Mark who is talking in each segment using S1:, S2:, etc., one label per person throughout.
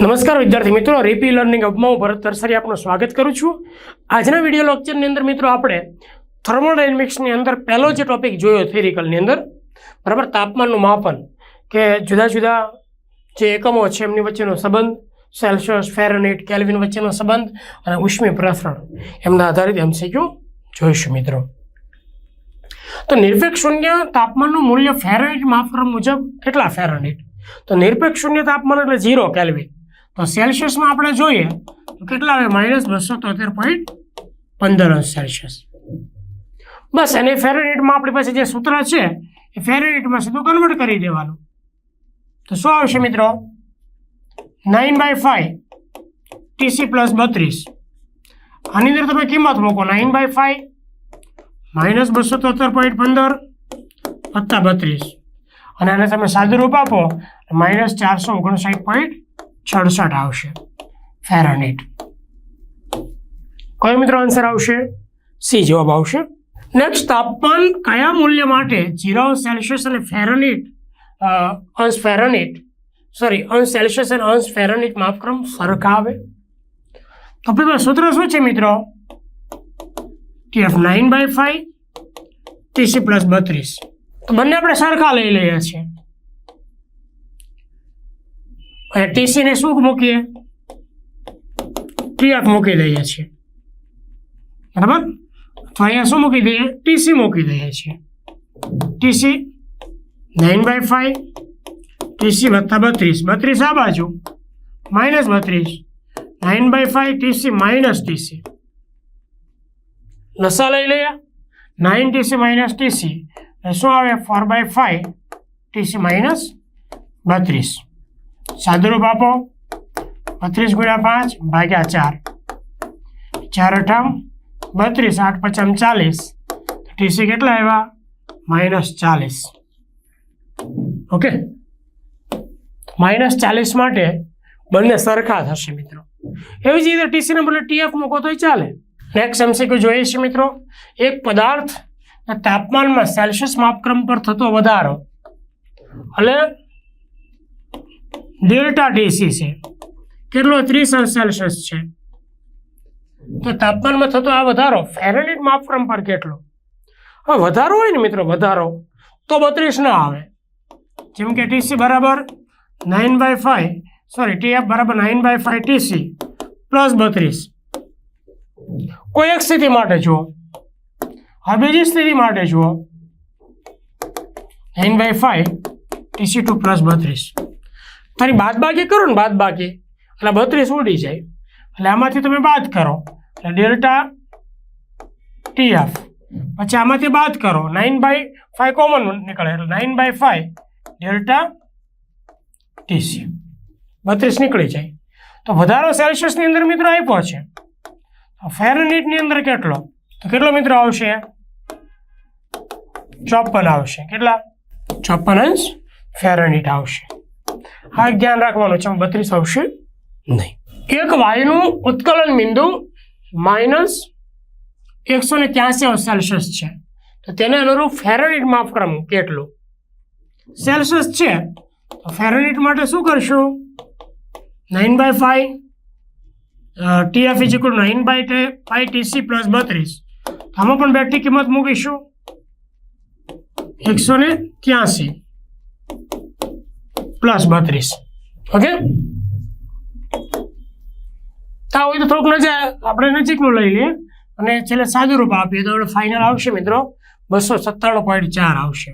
S1: નમસ્કાર વિદ્યાર્થી મિત્રો રેપી લર્નિંગ હબમાં હું ભરત તરસારી આપનું સ્વાગત કરું છું. આજના વીડિયો લેક્ચરની અંદર મિત્રો આપણે થર્મોડાયનેમિક્સની અંદર પહેલો જે ટોપિક જોયો થિયરિકલની અંદર, બરાબર, તાપમાનનું માપન, કે જુદા જુદા જે એકમો છે એમની વચ્ચેનો સંબંધ સેલ્સિયસ ફેરનેટ કેલ્વિન વચ્ચેનો સંબંધ અને ઉષ્મી પ્રસરણ, એમના આધારિત એમસીક્યુ જોઈશું મિત્રો. તો નિરપેક્ષ શૂન્ય તાપમાનનું મૂલ્ય ફેરનેટ માપક્રમ મુજબ કેટલા ફેરનેટ તો નિરપેક્ષ શૂન્ય તાપમાન એટલે ઝીરો કેલ્વિન તો સેલ્સિયસમાં આપણે જોઈએ તો કેટલા આવે? માઇનસ બસો તોતેર પોઈન્ટ પંદર અંશ સેલ્સિયસ. બસ, અને ફેરનહીટમાં આપણી પાસે જે સૂત્ર છે, એ ફેરનહીટમાં સીધું કન્વર્ટ કરી દેવાનું. તો શું આવશે મિત્રો? Nine by five TC plus બત્રીસ. આની અંદર તમે કિંમત મૂકો. નાઇન બાય ફાઈવ માઇનસ બસો તોતેર પોઈન્ટ પંદર વત્તા બત્રીસ. અને આને તમે સાદું રૂપ આપો માઇનસ ચારસો ઓગણસાઠ પોઈન્ટ સડસઠ આવશે. ફેરાનેટ કયો મિત્રો આન્સર આવશે? સી જવાબ આવશે. નેક્સ્ટ તાપમાન કયા મૂલ્ય માટે ઝીરો સેલ્સિયસ અને ફેરનિટ અંશ ફેરનહીટ સોરી અંશ સેલ્સિયસ અને અંશ ફેરનહીટ માપક્રમ સરખા આવે? તો પેલા સૂત્ર શું છે મિત્રો? TF nine by five TC plus બત્રીસ. તો બંને આપણે સરખા લઈ લઈએ છીએ. ટીસી ને શું મૂકીએ? ક્રિયાક મૂકી દઈએ છીએ. બરાબર? તો અહીંયા શું મૂકી દઈએ? ટીસી મૂકી દઈએ છીએ. TC nine by five TC વત્તા બત્રીસ. બત્રીસ આ બાજુ. માઇનસ બત્રીસ. Nine by five TC minus TC. લસા લઈ લઈએ. Nine TC minus TC. શું આવે? Four by five TC minus બત્રીસ. સાદુરૂપ આપો બત્રીસ ગુણ્યા પાંચ ભાગ્યા ચાર. ચાર અઠામ બત્રીસ, આઠ પચામ ચાલીસ. ટીસી કેટલા આવ્યા? માઇનસ ચાલીસ. ઓકે? માઇનસ ચાલીસ માટે બંને સરખા થશે મિત્રો. એવી જ રીતે ટીસીને બદલે ટીએફ મૂકો તોય ચાલે. નેક્સ્ટ એમસીક્યુ જોઈએ છે મિત્રો. એક પદાર્થ તાપમાનમાં સેલ્સિયસ માપક્રમ પર થતો વધારો. એટલે ડેલ્ટા ટીસી છે. કેટલો? ત્રીસ અંશ સેલ્સિયસ છે. તો તાપમાનમાં થતો આ વધારો ફેરનહીટ માપક્રમ પર કેટલો? હવે વધારો હોય ને મિત્રો, વધારો, તો બત્રીસ ના આવે. જેમ કે ટીસી બરાબર nine by five sorry, TF બરાબર nine by five TC plus બત્રીસ. કોઈ એક સ્થિતિ માટે જુઓ. હવે બીજી સ્થિતિ માટે જુઓ. Nine by five TC two plus બત્રીસ. તારી બાદ બાકી કરો ને બાદ બાકી. એટલે બત્રીસ ઉડી જાય. એટલે આમાંથી તમે બાદ કરો. એટલે ડેલ્ટા ટી એફ પછી આમાંથી બાદ કરો. નાઇન બાય ફાઈવ કોમન નીકળે. એટલે nine by five delta TC બત્રીસ નીકળી જાય. તો વધારો સેલ્સિયસની અંદર મિત્રો આપ્યો છે. ફેરનીટની અંદર કેટલો? તો કેટલો મિત્રો આવશે? ચોપન આવશે. કેટલા? ચોપન અંશ ફેરનીટ આવશે. હા ધ્યાન રાખવાનું છે. બત્રીસ આવશે. નહીં. એક વાયુનું ઉત્કલન બિંદુ માઇનસ એકસો ને ત્યાસી સેલ્સિયસ છે. તો તેને અનુરૂપ ફેરનહીટ માપક્રમ કેટલું? સેલ્સિયસ છે. તો ફેરનહીટ માટે શું કરશું? Nine by five TF is equal nine by five TC plus બત્રીસ. આમાં પણ બેટરી કિંમત મૂકીશું. એકસો ને ત્યાસી પ્લસ બત્રીસ. ઓકે તા હોય તો થોડુંક નજર. આપણે નજીકનું લઈ લઈએ. અને છેલ્લે સાદું રૂપ આપીએ. તો ફાઇનલ આવશે મિત્રો. બસો સત્તાણું પોઈન્ટ ચાર આવશે.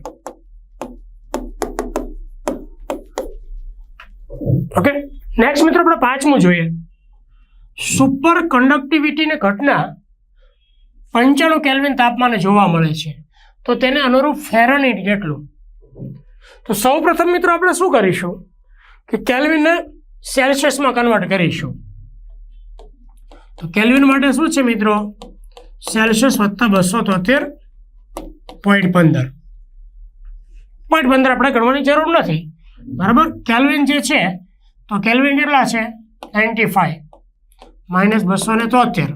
S1: ઓકે નેક્સ્ટ મિત્રો આપણે પાંચમું જોઈએ. સુપર કન્ડક્ટિવિટીની ઘટના પંચાણું કેલ્વિન તાપમાને જોવા મળે છે. તો તેને અનુરૂપ ફેરનહીટ કેટલું તો સૌ પ્રથમ મિત્રો આપણે શું કરીશું? કે કેલ્વિનને સેલ્સિયસમાં કન્વર્ટ કરીશું. તો કેલ્વિન માટે શું છે મિત્રો? સેલ્સિયસ વત્તા બસો તોતેર પોઈન્ટ પંદર. પોઈન્ટ પંદર આપણે ગણવાની જરૂર નથી. બરાબર? કેલ્વિન જે છે, તો કેલ્વિન કેટલા છે? નાઇન્ટી ફાઈવ માઇનસ બસો ને તોતેર.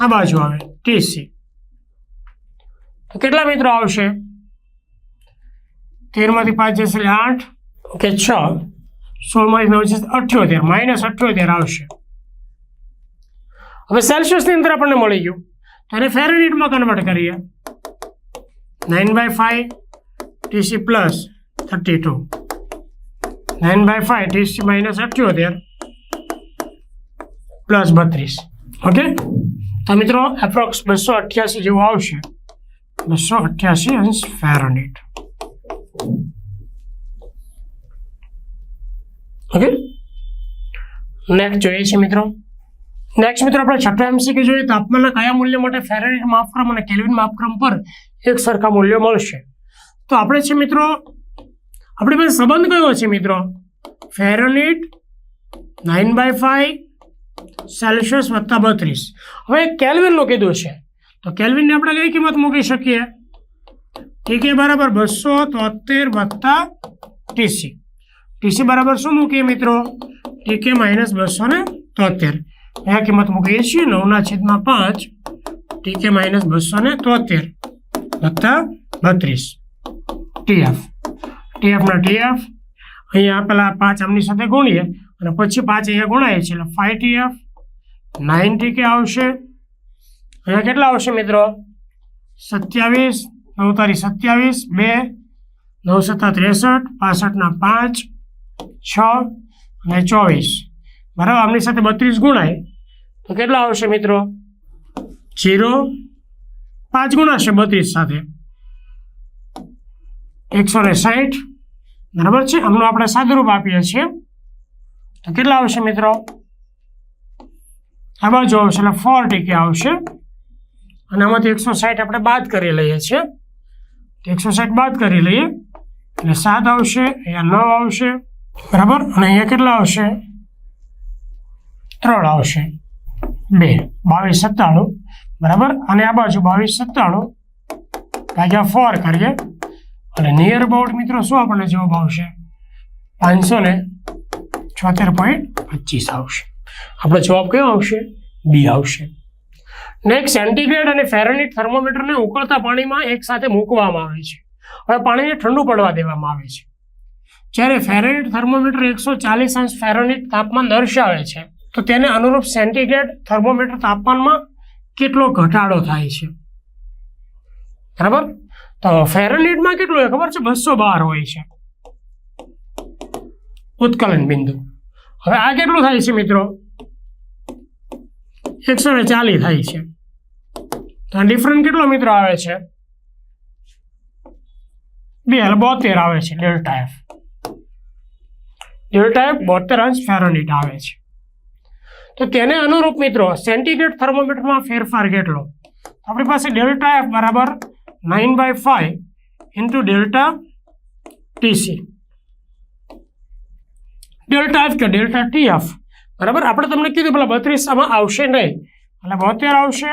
S1: આ બાજુ આવે. ટીસી તો કેટલા મિત્રો આવશે? તેરમાંથી પાંચ જશે એટલે આઠ. ઓકે છ? સોળમાંથી નવ છે અઠ્યોતેર. માઇનસ અઠ્યોતેર આવશે. હવે સેલ્સિયસની અંદર આપણને મળી ગયું. તો એને ફેરનહીટમાં કન્વર્ટ કરીએ. Nine by five TC plus thirty two. Nine by five TC minus અઠ્યોતેર plus બત્રીસ. ઓકે? તો મિત્રો એપ્રોક્સ બસો અઠ્યાસી જેવું આવશે. બસો અઠ્યાસી અંશ ફેરનહીટ. ઓકે નેક્સ્ટ જોઈએ છે મિત્રો. નેક્સ્ટ મિત્રો આપણે છઠ્ઠા એમસીક્યુ જોઈએ. તાપમાનના કયા મૂલ્ય માટે ફેરનહીટ માપક્રમ અને કેલ્વિન માપક્રમ પર એક સરખા મૂલ્યો મળશે? તો આપણે છે મિત્રો, આપણી પાસે સંબંધ કયો છે મિત્રો? Fahrenheit nine by five Celsius વત્તા બત્રીસ. હવે કેલ્વિનનું કીધું છે. તો કેલ્વિનની આપણે કઈ કિંમત મૂકી શકીએ? ઠીક છે બરાબર બસો તોતેર વત્તા ટીસી ટીસી બરાબર શું મૂકીએ મિત્રો? ટીકે માઇનસ બસો ને તોતેર. અહીંયા કિંમત મૂકીએ છીએ નવના છેદમાં પાંચ. ટીકે માઇનસ બસો ને તોતેર વત્તા બત્રીસ. ટીએફ ટીએફના ટીએફ અહીંયા પેલા પાંચ આમની સાથે ગુણીએ અને પછી પાંચ અહીંયા ગુણાય છે એટલે ફાઈવ ટીએફ નાઇન ટીકે આવશે. અહીંયા કેટલા આવશે મિત્રો? સત્યાવીસ. નવ તારીખ સત્યાવીસ. બે. નવ સત્તા ત્રેસઠ. પાસઠના પાંચ. છ અને ચોવીસ. બરાબર? આમની સાથે બત્રીસ ગુણાય. તો કેટલા આવશે મિત્રો? જીરો પાંચ ગુણાશે બત્રીસ સાથે. એકસો ને સાહીઠ બરાબર છે? આમનું આપણે સાદુરૂપ આપીએ છીએ. તો કેટલા આવશે મિત્રો? આ બાજુ આવશે, એટલે ફોર ટીકે આવશે. અને આમાંથી એકસો સાઠ આપણે બાદ કરી લઈએ છીએ. એકસો સાઠ બાદ કરી લઈએ. એટલે સાત આવશે, અહીંયા નવ આવશે. બરાબર? અને અહીંયા કેટલા આવશે? ત્રણ આવશે. બે. બાવીસ સત્તાણું. બરાબર? અને આ બાજુ બાવીસ સત્તાણું. ભાગ્યા ફોર કરીએ. અને નિયર અબાઉટ મિત્રો શું આપણને જવાબ આવશે? પાંચસો ને છોતેર પોઈન્ટ પચીસ આવશે. આપણો જવાબ કયો આવશે? બી આવશે. નેક્સ્ટ સેન્ટીગ્રેડ અને ફેરનહીટ થર્મોમીટરને ઉકળતા પાણીમાં એકસાથે મૂકવામાં આવે છે. હવે પાણીને ઠંડુ પડવા દેવામાં આવે છે. જ્યારે ફેરેનિટ થર્મોમીટર એકસો ચાલીસ અંશ ફેરનહીટ તાપમાન દર્શાવે છે, તો તેને અનુરૂપ સેન્ટીગ્રેડ થર્મોમીટર તાપમાનમાં કેટલો ઘટાડો થાય છે? બરાબર? તો ફેરનહીટમાં કેટલું ખબર છે? બસો બાર હોય છે. ઉત્કલન બિંદુ. હવે આ કેટલું થાય છે મિત્રો? એકસો ને ચાલીસ થાય છે. તો ડિફરન્ટ કેટલો મિત્રો આવે છે? બે હાલ બોતેર આવે છે, ડેલ્ટા એફ ડેલ્ટા એફ બોતેર અંશ ફેરનિટ આવે છે. તો તેને અનુરૂપ મિત્રો સેન્ટીગ્રેડ થર્મોમીટરમાં ફેરફાર કેટલો? આપણી પાસે ડેલ્ટા એફ બરાબર nine by five into delta TC. Delta F કે ડેલ્ટા ટી એફ બરાબર? આપણે તમને કીધું પેલા બત્રીસ આમાં આવશે નહીં. એટલે બોતેર આવશે.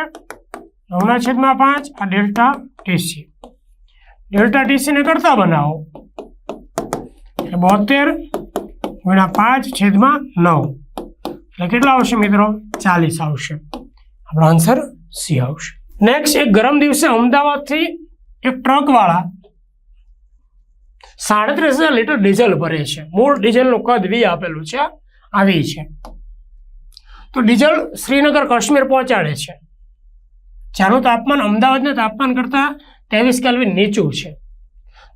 S1: નવના છેદમાં પાંચ, આ ડેલ્ટા ટીસી. ડેલ્ટા ટીસીને કરતા બનાવો. બોતેર ગુણ્યા પાંચ છેદમાં નવ. એટલે કેટલા આવશે મિત્રો? ચાલીસ આવશે. આપણો આન્સર સી આવશે. નેક્સ્ટ એક ગરમ દિવસે અમદાવાદથી એક ટ્રકવાળા સાડત્રીસ હજાર લીટર ડીઝલ ભરે છે. મૂળ ડીઝલનું કદ વી આપેલું છે. આવી છે. તો ડીઝલ શ્રીનગર, કાશ્મીર પહોંચાડે છે. જેનું તાપમાન અમદાવાદના તાપમાન કરતાં ત્રેવીસ કેલ્વિન નીચું છે.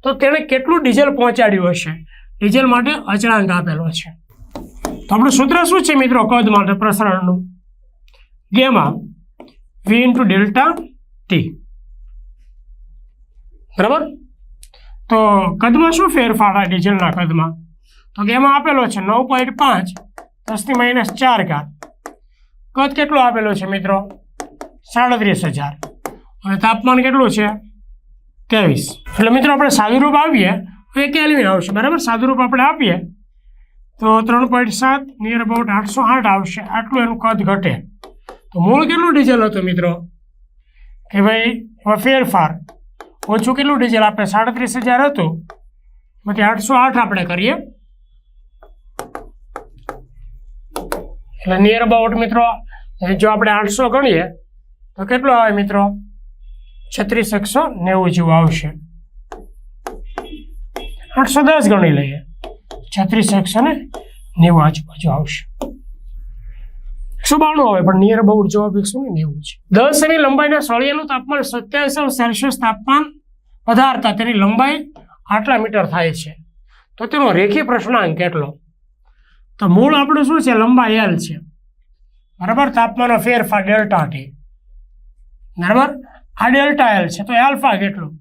S1: તો તેણે કેટલું ડીઝલ પહોંચાડ્યું હશે? ડીઝલ માટે અચળાંક આપેલો છે. તો આપણું સૂત્ર શું છે મિત્રો? કદ માટે પ્રસરણનું? Gamma V into delta T બરાબર? તો કદમાં શું ફેરફાર આ ડીઝલના કદમાં? તો ગેમાં આપેલો છે નવ પોઈન્ટ પાંચ દસની માઇનસ ચાર ઘાત. કદ કેટલો આપેલો છે મિત્રો? સાડત્રીસ હજાર. અને તાપમાન કેટલું છે? ત્રેવીસ. એટલે મિત્રો આપણે સાદુરૂપ આવીએ. એ કેલ્વિન આવશે? બરાબર? સાદુરૂપ આપણે આપીએ. તો ત્રણ પોઈન્ટ સાત નિયર અબાઉટ આઠસો આઠ આવશે. આટલું એનું કદ ઘટે. તો મૂળ કેટલું ડીઝલ હતું મિત્રો? કે ભાઈ, હવે ફેરફાર. ઓછું કેટલું ડીઝલ આપણે સાડત્રીસ હજાર હતું. પછી આઠસો આઠ આપણે કરીએ. એટલે નિયર અબાઉટ મિત્રો જો આપણે આઠસો ગણીએ, તો કેટલો આવે મિત્રો? છત્રીસ એકસો નેવું જેવું આવશે. આઠસો દસ ગણી લઈએ. છત્રીસ એકસો ને, નેવું આજુબાજુ આવશે. એકસો બાણું આવે, પણ નિયર અબાઉટ જવાબ એકસો ને, નેવું છે. દસ સેમી લંબાઈના સળિયાનું તાપમાન સત્યાવીસ સેલ્સિયસ તાપમાન વધારતા તેની લંબાઈ આટલા મીટર થાય છે. તો તેનો રેખી પ્રશ્નાંક કેટલો? તો મૂળ આપણું શું છે? લંબાઈ એલ છે. બરાબર? તાપમાનનો ફેરફાર ડેલ્ટા ટી બરાબર? આ ડેલ્ટા એલ છે. તો એલ્ફા કેટલું?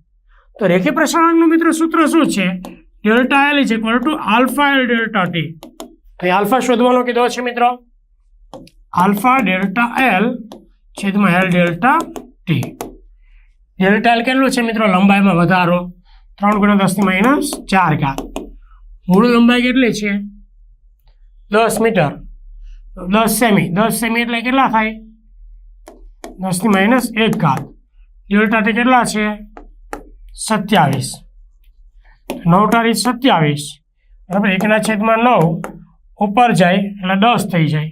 S1: તો રેખી પ્રસારણનું મિત્ર સૂત્ર શું છે? Delta L is equal to alpha L delta T અહીં આલ્ફા શોધવાનો કીધો છે મિત્રો? આલ્ફા ડેલ્ટા એલ છેદમાં L delta T delta L કેટલું છે મિત્રો? લંબાઈમાં વધારો. ત્રણ ગુણ્યા દસની માઇનસ ચાર ઘાત. મૂળ લંબાઈ કેટલી છે? દસ મીટર. દસ સેમી. દસ સેમી એટલે કેટલા થાય? દસની માઇનસ એક ઘાત. ડેલ્ટા ટી કેટલા છે? સત્યાવીસ. નવ તારીખ સત્યાવીસ. બરાબર? એકના છેદમાં નવ, ઉપર જાય એટલે દસ થઈ જાય.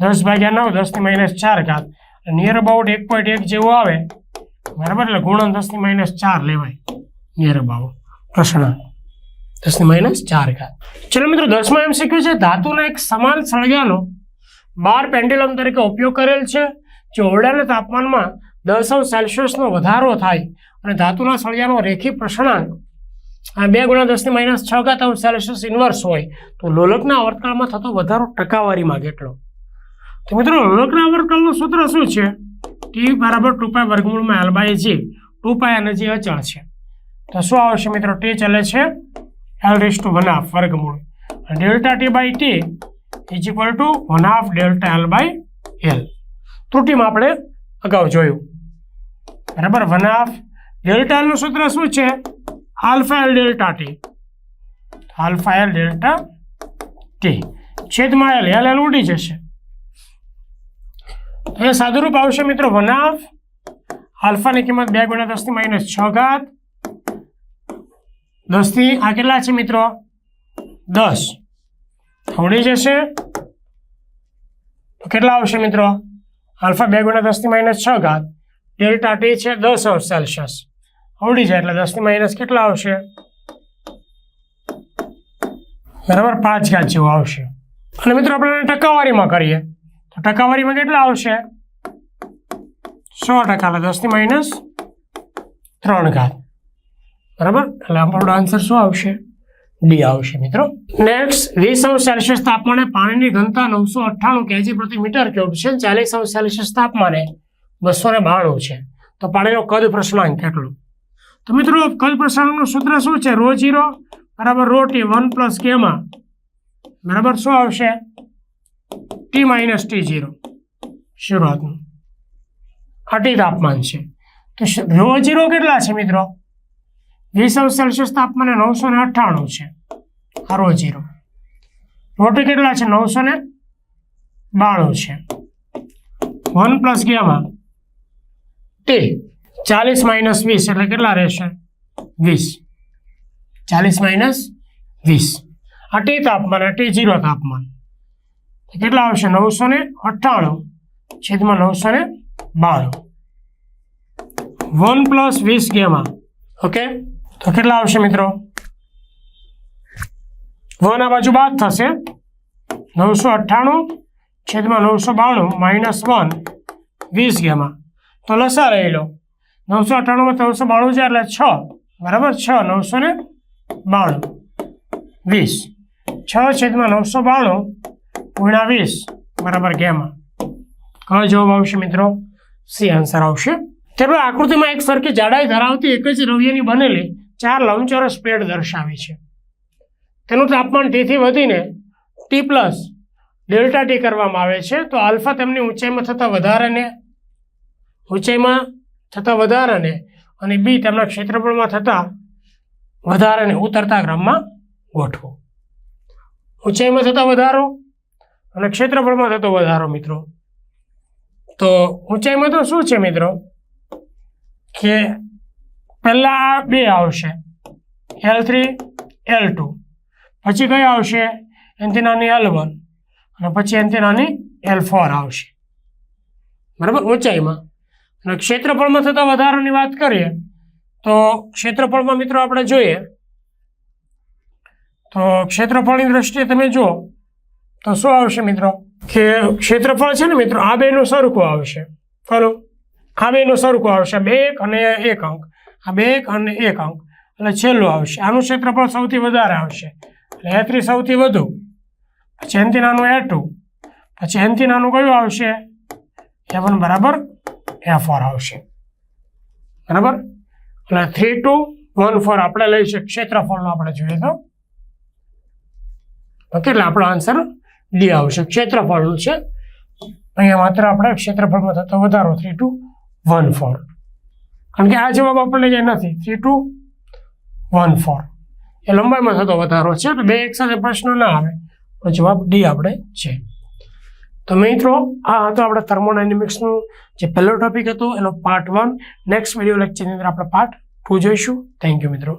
S1: દસ ભાગ્યા નવ દસની માઇનસ ચાર ઘાત. નિયર અબાઉટ એક પોઈન્ટ એક જેવું આવે. બરાબર? એટલે ગુણન દસની માઇનસ ચાર લેવાય. નિયર અબાઉટ પ્રશ્ન. દસની માઇનસ ચાર ઘાત. ચલો મિત્રો, દસમાં એમ શીખ્યું છે, ધાતુના એક સમાન સળિયાનો બાર પેન્ડેલમ તરીકે ઉપયોગ કરેલ છે, જે ઓરડાના તાપમાનમાં દસ અંશ સેલ્સિયસનો વધારો થાય અને ધાતુના સળિયાનો રેખી પ્રસણાંક આ બે ગુણ્યા દસની માઇનસ છ ઘાત અંશ સેલ્સિયસ ઇન્વર્સ હોય, તો લોલકના આવર્તકાળમાં થતો વધારો ટકાવારીમાં કેટલો? તો મિત્રો, લોલકના આવર્તકાળનું સૂત્ર શું છે? ટી બરાબર ટુ પાય વર્ગમૂળમાં L by G two pi અને જે અચળ છે. તો શું આવશે મિત્રો? ટી ચાલે છે L raise to one half વર્ગમૂળ. Delta T by T is equal to one half delta L by L ત્રુટીમાં આપણે અગાઉ જોયું. બરાબર? વન હાફ ડેલ્ટા એલનું સૂત્ર શું છે? Alpha L delta T. Alpha L delta T. છેદમાં એલ. એલ એલ ઉડી જશે. એ સાદુરૂપ આવશે મિત્રો વન હાફ. આલ્ફાની કિંમત બે ગુણ્યા દસની માઇનસ છ ઘાત. દસથી આ કેટલા છે મિત્રો? દસ. ઉડી જશે. કેટલા આવશે મિત્રો? આલ્ફા બે ગુણ્યા દસની માઇનસ છ ઘાત. ડેલ્ટા ટી છે દસ સેલ્સિયસ. ઉડી જાય એટલે દસની માઇનસ કેટલા આવશે? બરાબર, પાંચ ઘાત જેવું આવશે. અને મિત્રો, આપણે ટકાવારીમાં કરીએ. તો ટકાવારીમાં કેટલા આવશે? સો ટકા, એટલે દસની માઇનસ ત્રણ ઘાત. બરાબર? એટલે આપણો આન્સર શું આવશે? ડી આવશે, મિત્રો. નેક્સ્ટ વીસ અંશ સેલ્સિયસ તાપમાને પાણીની ઘનતા નવસો અઠ્ઠાણું કેજી પ્રતિ મીટર ક્યુબ છે. ચાલીસ અંશ સેલ્સિયસ તાપમાને બસો ને બાણું છે. તો પાણીનો કદ પ્રશ્નાંક કેટલો? તો મિત્રો, કલ પ્રસારણનું સૂત્ર શું છે? રો જીરો બરાબર રો ટી વન પ્લસ કેમાં બરાબર શું આવશે? T minus T zero. શરૂઆતનું અટી તાપમાન છે. તો રો જીરો કેટલા છે મિત્રો? વીસ અંશ સેલ્સિયસ તાપમાને નવસો ને અઠ્ઠાણું છે. આ રો જીરો. રોટી કેટલા છે? નવસો ને બાણું છે. One plus gamma T. ચાલીસ માઇનસ વીસ એટલે કેટલા રહેશે? વીસ. ચાલીસ માઇનસ વીસ. આ ટી તાપમાન, આ ટી જીરો તાપમાન. કેટલા આવશે? નવસો ને અઠ્ઠાણું. છેદમાં નવસો ને બાણું વન પ્લસ વીસ ગેમાં. ઓકે? તો કેટલા આવશે મિત્રો? વન આ બાજુ બાદ થશે. નવસો અઠ્ઠાણું, છેદમાં નવસો બાણું માઇનસ વન વીસ ગેમાં. તો લસા રહી લો. નવસો અઠ્ઠાણુંમાં ત્રણસો બાણું છે, એટલે છ. બરાબર? છ, નવસો ને બાણું. વીસ. છ છેદમાં નવસો બાણું ગુણ્યા વીસ. બરાબર ગેમાં કયો જવાબ આવશે મિત્રો? સી આન્સર આવશે. ત્યારબાદ આકૃતિમાં એક સરખી જાડાઈ ધરાવતી એક જ રવિયાની બનેલી ચાર લંબચોરસ પેડ દર્શાવી છે. તેનું તાપમાન ટીથી વધીને ટી પ્લસ ડેલ્ટા ટી કરવામાં આવે છે. તો આલ્ફા તેમની ઊંચાઈમાં થતાં વધારાને ઊંચાઈમાં થતા વધારાને અને બી તેમના ક્ષેત્રફળમાં થતા વધારાને ઉતરતા ક્રમમાં ગોઠવો. ઊંચાઈમાં થતા વધારો અને ક્ષેત્રફળમાં થતો વધારો મિત્રો. તો ઊંચાઈમાં તો શું છે મિત્રો? કે પહેલાં આ બે આવશે. એલ થ્રી એલ ટુ પછી કઈ આવશે? એનથી નાની એલ વન અને પછી એનથી નાની એલ ફોર આવશે. બરાબર? ઊંચાઈમાં. અને ક્ષેત્રફળમાં થતા વધારાની વાત કરીએ, તો ક્ષેત્રફળમાં મિત્રો આપણે જોઈએ, તો ક્ષેત્રફળની દ્રષ્ટિએ તમે જુઓ, તો શું આવશે મિત્રો? કે ક્ષેત્રફળ છે ને મિત્રો, આ બેનું સરખું આવશે. ખરું આ બેનું સરખું આવશે બે એક અને એક અંક. આ બે એક અને એક અંક. એટલે છેલ્લું આવશે. આનું ક્ષેત્રફળ સૌથી વધારે આવશે. એટલે એ સૌથી વધુ. પછી એનથી નાનું એ ટુ પછી એનથી નાનું કયું આવશે? એ વન બરાબર? એ ફોર આવશે. બરાબર? એટલે થ્રી ટુ વન ફોર આપણે લઈશું ક્ષેત્રફળનો આપણે જોઈએ તો. કેટલા આપણો આન્સર ડી આવશે. ક્ષેત્રફળનું છે? અહીંયા માત્ર આપણે ક્ષેત્રફળમાં થતો વધારો થ્રી ટુ વન ફોર કારણ કે આ જવાબ આપણને જે નથી. થ્રી ટુ વન ફોર એ લંબાઈમાં થતો વધારો છે. તો બે એક સાથે પ્રશ્ન ના આવે. તો જવાબ ડી આપણે છે. તો મિત્રો, આ હતો આપણે થર્મોડાયનેમિક્સનું જે પહેલો ટોપિક હતો, એનો પાર્ટ વન નેક્સ્ટ વીડિયો લેક્ચરની અંદર આપણે પાર્ટ ટુ જોઈશું. થેન્ક યુ મિત્રો.